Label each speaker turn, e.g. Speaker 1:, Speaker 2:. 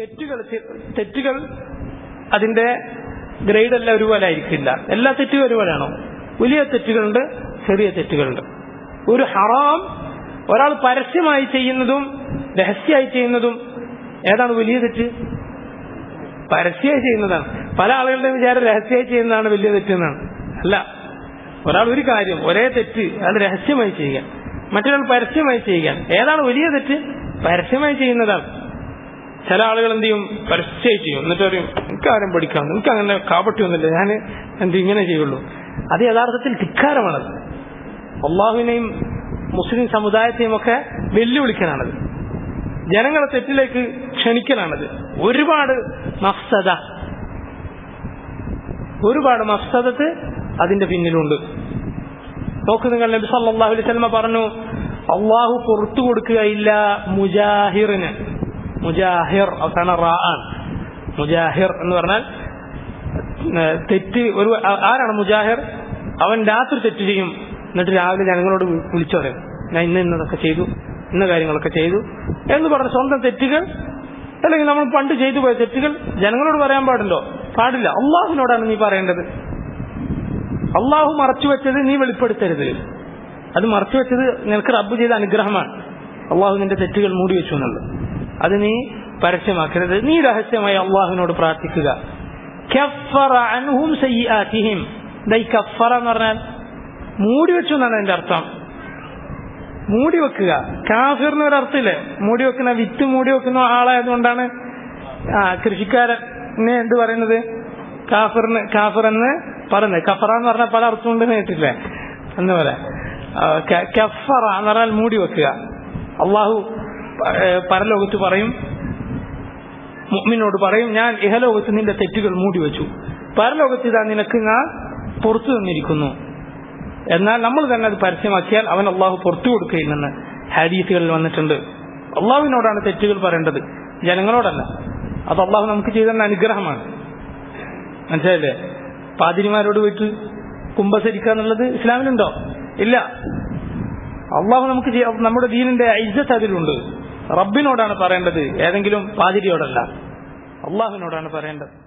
Speaker 1: തെറ്റുകൾ തെറ്റുകൾ അതിന്റെ ഗ്രേഡ് എല്ലാം ഒരുപോലെ ആയിരിക്കില്ല. എല്ലാ തെറ്റുകളും ഒരുപോലെയാണോ? വലിയ തെറ്റുകളുണ്ട് ചെറിയ തെറ്റുകളുണ്ട്. ഒരു ഹറാം ഒരാൾ പരസ്യമായി ചെയ്യുന്നതും രഹസ്യമായി ചെയ്യുന്നതും ഏതാണ് വലിയ തെറ്റ്? പരസ്യമായി ചെയ്യുന്നതാണ്. പല ആളുകളുടെ വിചാരം രഹസ്യമായി ചെയ്യുന്നതാണ് വലിയ തെറ്റെന്നാണ് അല്ല ഒരാൾ ഒരു കാര്യം ഒരേ തെറ്റ് അത് രഹസ്യമായി ചെയ്യുക. മറ്റൊരാൾ പരസ്യമായി ചെയ്യുക. ഏതാണ് വലിയ തെറ്റ്? പരസ്യമായി ചെയ്യുന്നതാണ്. ചില ആളുകൾ എന്ത് ചെയ്യും? പരസ്യമായി ചെയ്യും. എന്നിട്ട് പറയും എനിക്ക് ആരും പഠിക്കാം എനിക്ക് അങ്ങനെ കാപട്യൊന്നുമില്ല ഞാൻ എന്ത് ഇങ്ങനെ ചെയ്യുള്ളൂ? അത് യഥാർത്ഥത്തിൽ ധിക്കാരമാണത് അള്ളാഹുവിനെയും മുസ്ലിം സമുദായത്തെയും ഒക്കെ വെല്ലുവിളിക്കലാണത്. ജനങ്ങളെ തെറ്റിലേക്ക് ക്ഷണിക്കലാണത്. ഒരുപാട് മഫ്സദ. ഒരുപാട് മഫ്സദത്ത് അതിന്റെ പിന്നിലുണ്ട്. നോക്ക് നിങ്ങൾ നബി സല്ലാഹു അലൈഹി സ്വലമ പറഞ്ഞു അള്ളാഹു പുറത്തു കൊടുക്കുകയില്ല മുജാഹിറിന്. മുജാഹിർ അവസാന റാ ആണ് മുജാഹിർ എന്ന് പറഞ്ഞാൽ തെറ്റ് ഒരു ആരാണ് മുജാഹിർ? അവൻ രാത്രി തെറ്റ് ചെയ്യും. എന്നിട്ട് രാവിലെ ജനങ്ങളോട് വി- വിളിച്ചു പറയും. ഞാൻ ഇന്ന് ഇന്നതൊക്കെ ചെയ്തു ഇന്ന കാര്യങ്ങളൊക്കെ ചെയ്തു എന്ന് പറഞ്ഞ സ്വന്തം തെറ്റുകൾ അല്ലെങ്കിൽ നമ്മൾ പണ്ട് ചെയ്തു പോയ തെറ്റുകൾ ജനങ്ങളോട് പറയാൻ പാടില്ലോ പാടില്ല. അള്ളാഹുവിനോടാണ് നീ പറയേണ്ടത്. അള്ളാഹു മറച്ചു വെച്ചത് നീ വെളിപ്പെടുത്തരുത്. അത് മറച്ചു വെച്ചത് നിനക്ക് റബ്ബ് ചെയ്ത അനുഗ്രഹമാണ്. അള്ളാഹു നിന്റെ തെറ്റുകൾ മൂടി വെച്ചു എന്നുള്ളത്. അത് നീ പരസ്യമാക്കരുത്. നീ രഹസ്യമായി അള്ളാഹുവിനോട് പ്രാർത്ഥിക്കുക. എന്ന് പറഞ്ഞാൽ മൂടി വെച്ചു എന്നാണ് അതിന്റെ അർത്ഥം. മൂടി വെക്കുക. കാഫിറിന് ഒരു അർത്ഥമില്ലേ? മൂടി വെക്കുന്ന വിത്ത് മൂടി വെക്കുന്ന ആളായതുകൊണ്ടാണ് ആ കൃഷിക്കാരനെ എന്ത് പറയുന്നത്? കാഫിറിന് കാഫിർ എന്ന് പറയുന്നത്. കഫറ എന്ന് പറഞ്ഞാൽ പല അർത്ഥം ഉണ്ട് കേട്ടില്ലേ എന്ന് പറയാം. കഫറ എന്ന് പറഞ്ഞാൽ മൂടി വെക്കുക. അള്ളാഹു പരലോകത്ത് പറയും മുഅ്മിനോട് പറയും ഞാൻ ഇഹലോകത്ത് നിന്റെ തെറ്റുകൾ മൂടി വെച്ചു. പരലോകത്ത് ഇതാ നിനക്ക് ഞാൻ പുറത്തു തന്നിരിക്കുന്നു. എന്നാൽ നമ്മൾ തന്നെ അത് പരസ്യമാക്കിയാൽ അവൻ അള്ളാഹു പുറത്തു കൊടുക്കുകയില്ലെന്ന് ഹദീസുകളിൽ വന്നിട്ടുണ്ട്. അള്ളാഹുവിനോടാണ് തെറ്റുകൾ പറയേണ്ടത്. ജനങ്ങളോടല്ല. അത് അള്ളാഹു നമുക്ക് ചെയ്ത അനുഗ്രഹമാണ്. മനസ്സിലായില്ലേ? പാതിരിമാരോട് പോയിട്ട് കുംഭസരിക്കുക എന്നുള്ളത് ഇസ്ലാമിലുണ്ടോ? ഇല്ല. അള്ളാഹു നമുക്ക് നമ്മുടെ ദീനിന്റെ ഐജത്ത് അതിലുണ്ട്. റബ്ബിനോടാണ് പറയേണ്ടത്. ഏതെങ്കിലും പാതിരിയോടല്ല. അള്ളാഹുവിനോടാണ് പറയേണ്ടത്.